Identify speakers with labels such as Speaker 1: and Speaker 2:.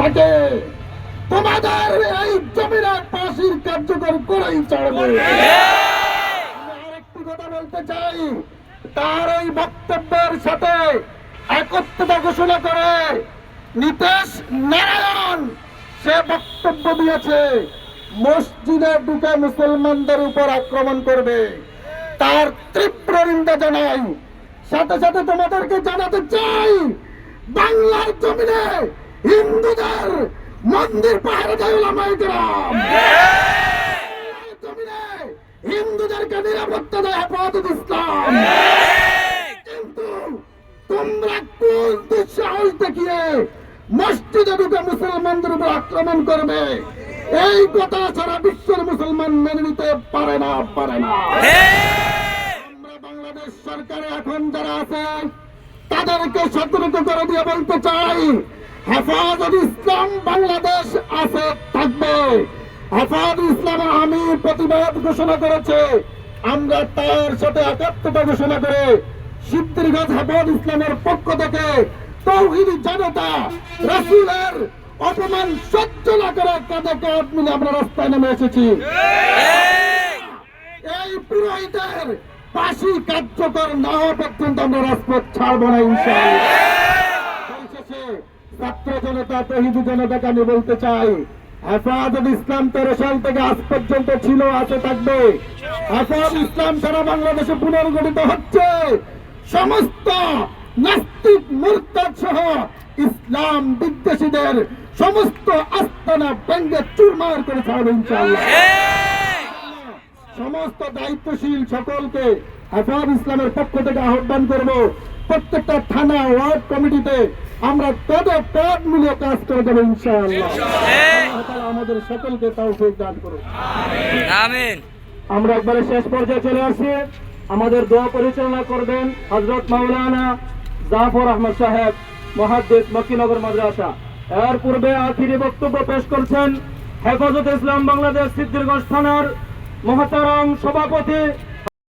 Speaker 1: থাকে। তোমাদের এই জমিনে ফাঁসির কার্যকর করেই চলবে আমি আরেকটি কথা বলতে চাই। তার এই বক্তব্যের সাথে একত্রতা ঘোষণা করে নীতিশ নারায়ণ। সে বক্তব্য দিয়েছে মসজিদে ঢুকে মুসলমানদের উপর আক্রমণ করবে। তার তীব্র নিন্দা জানাই। সাথে সাথে তোমাদেরকে জানাতে চাই বাংলার জমিনে হিন্দুদের মন্দির পাহাড়ে দেয় ওলামাইকেরাম হিন্দুদেরকে নিরাপত্তা দেয় হেফাজত ইসলাম। কিন্তু তোমরা কোন দুঃসাহস দেখিয়ে মসজিদে ঢুকে মুসলমানদের উপর আক্রমণ করবে। এই কথা সারা বিশ্বের মুসলমান মেনে নিতে পারে না পারে না। আমরা বাংলাদেশ সরকারে এখন যারা আছে, তাদেরকে সতর্ক করে দিয়ে বলতে চাই হেফাজত ইসলাম বাংলাদেশ আছে, থাকবে। হেফাজত ইসলাম আমি প্রতিবাদ ঘোষণা করেছে। আমরা তার সাথে একাত্মতা ঘোষণা করে সিদ্ধিরগঞ্জ হেফাজত ইসলামের পক্ষ থেকে তৌহিদি জনতা রাসূলের অপমান সহ্য না করে কাঁধে মিলে আমরা রাস্তায় নেমে এসেছি। এই পুরোহিতের ফাঁসি কার্যকর না হওয়া পর্যন্ত আমরা রাজপথ ছাড়বো না, ইনশাআল্লাহ। ছাত্র জনতা তহিদু জনতাকে আমি বলতে চাই, হেফাজত ইসলাম তেরো সাল থেকে আজ পর্যন্ত ছিল, আছে, থাকবে। হেফাজত ইসলাম সারা বাংলাদেশে পুনর্গঠিত হচ্ছে। সমস্ত নাস্তিক, মুরতাদ সহ ইসলাম বিদ্বেষীদের সমস্ত আস্তানা ব্যঙ্গে চুরমার করে ছাড়বে ইনশাআল্লাহ। সমস্ত দায়িত্বশীল সকলকে হেফাজ ইসলামের পক্ষ থেকে আহ্বান করব, প্রত্যেকটা থানা, ওয়ার্ড কমিটিতে আমরা পদে পদ মিলিয়ে কাজ করে দেবো ইনশাআল্লাহ। আমাদের সকলকে তৌফিক দান করুন আমরা একবারে শেষ পর্যায়ে চলে আসি। আমাদের দোয়া পরিচালনা করবেন হজরত মাওলানা জাফর আহমদ সাহেব মহাদ্দেশ মকিনগর মাদ্রাসা। এর পূর্বে আখিরি বক্তব্য পেশ করছেন হেফাজত ইসলাম বাংলাদেশ সিদ্ধিরগঞ্জ থানার মহাতারাম সভাপতি